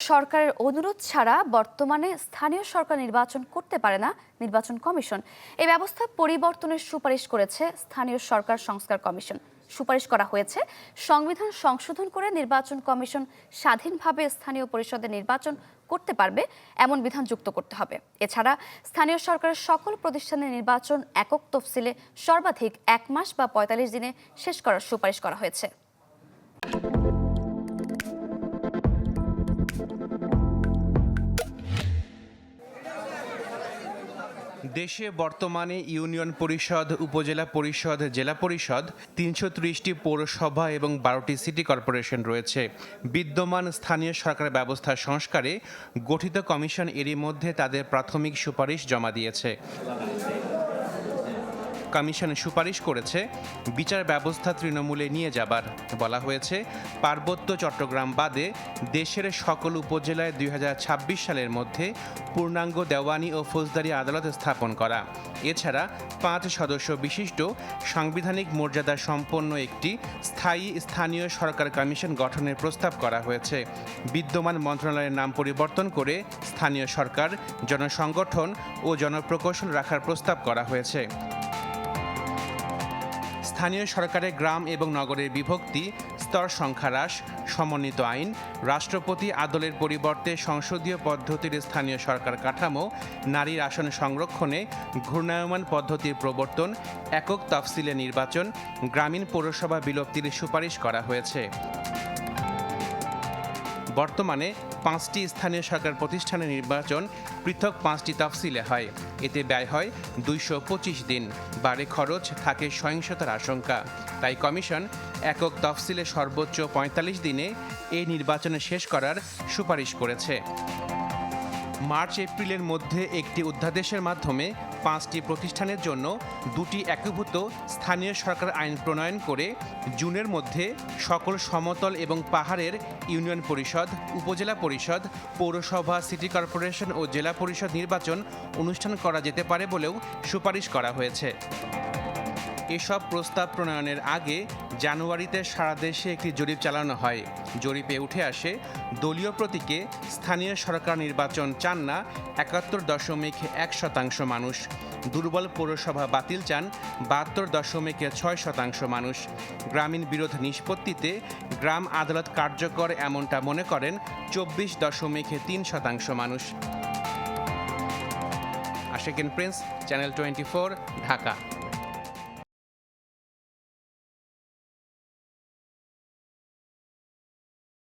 সরকারের অনুরোধ ছাড়া বর্তমানে স্থানীয় সরকার নির্বাচন করতে পারে না, নির্বাচন কমিশন। এই ব্যবস্থা পরিবর্তনের সুপারিশ করেছে স্থানীয় সরকার সংস্কার কমিশন। সুপারিশ করা হয়েছে সংবিধান সংশোধন করে নির্বাচন কমিশন স্বাধীনভাবে স্থানীয় পরিষদের নির্বাচন করতে পারবে, এমন বিধান যুক্ত করতে হবে। এছাড়া স্থানীয় সরকারের সকল প্রতিষ্ঠানের নির্বাচন একক তফসিলে সর্বাধিক এক মাস বা পঁয়তাল্লিশ দিনে শেষ করার সুপারিশ করা হয়েছে। দেশে বর্তমানে ইউনিয়ন পরিষদ, উপজেলা পরিষদ, জেলা পরিষদ, তিনশো ত্রিশটি পৌরসভা এবং বারোটি সিটি কর্পোরেশন রয়েছে। বিদ্যমান স্থানীয় সরকার ব্যবস্থা সংস্কারে গঠিত কমিশন এরই মধ্যে তাদের প্রাথমিক সুপারিশ জমা দিয়েছে। কমিশন সুপারিশ করেছে। বিচার ব্যবস্থা তৃণমূলে নিয়ে যাবার বলা হয়েছে। পার্বত্য চট্টগ্রাম বাদে দেশের সকল উপজেলায় দুই হাজার ছাব্বিশ সালের মধ্যে পূর্ণাঙ্গ দেওয়ানি ও ফৌজদারি আদালত স্থাপন করা। এছাড়া পাঁচ সদস্য বিশিষ্ট সাংবিধানিক মর্যাদা সম্পন্ন একটি স্থায়ী স্থানীয় সরকার কমিশন গঠনের প্রস্তাব করা হয়েছে। বিদ্যমান মন্ত্রণালয়ের নাম পরিবর্তন করে স্থানীয় সরকার, জনসংগঠন ও জনপ্রকৌশল রাখার প্রস্তাব করা হয়েছে। স্থানীয় সরকারের গ্রাম এবং নগরের বিভক্তি, স্তর সংখ্যা হ্রাস, সমন্বিত আইন, রাষ্ট্রপতি আদলের পরিবর্তে সংসদীয় পদ্ধতির স্থানীয় সরকার কাঠামো, নারীর আসন সংরক্ষণে ঘূর্ণায়মান পদ্ধতির প্রবর্তন, একক তফসিলে নির্বাচন, গ্রামীণ পৌরসভা বিলুপ্তির সুপারিশ করা হয়েছে। বর্তমানে পাঁচটি স্থানীয় সরকার প্রতিষ্ঠানের নির্বাচন পৃথক পাঁচটি তফসিলে হয়। এতে ব্যয় হয় দুইশো পঁচিশ দিন। বাড়ে খরচ, থাকে সহিংসতার আশঙ্কা। তাই কমিশন একক তফসিলে সর্বোচ্চ পঁয়তাল্লিশ দিনে এই নির্বাচনে শেষ করার সুপারিশ করেছে। মার্চ এপ্রিলের মধ্যে একটি অধ্যাদেশের মাধ্যমে পাঁচটি প্রতিষ্ঠানের জন্য দুটি একীভূত স্থানীয় সরকার আইন প্রণয়ন করে জুনের মধ্যে সকল সমতল এবং পাহাড়ের ইউনিয়ন পরিষদ, উপজেলা পরিষদ, পৌরসভা, সিটি কর্পোরেশন ও জেলা পরিষদ নির্বাচন অনুষ্ঠান করা যেতে পারে বলেও সুপারিশ করা হয়েছে। এসব প্রস্তাব প্রণয়নের আগে জানুয়ারিতে সারা দেশে একটি জরিপ চালানো হয়। জরিপে উঠে আসে, দলীয় প্রতীকে স্থানীয় সরকার নির্বাচন চান না, একাত্তর দশমিক এক শতাংশ মানুষ। দুর্বল পৌরসভা বাতিল চান, বাহাত্তর দশমিক ছয় শতাংশ মানুষ। গ্রামীণ বিরোধ নিষ্পত্তিতে গ্রাম আদালত কার্যকর এমনটা মনে করেন চব্বিশ দশমিক তিন শতাংশ মানুষ। Ashekin Prince, channel twenty Dhaka.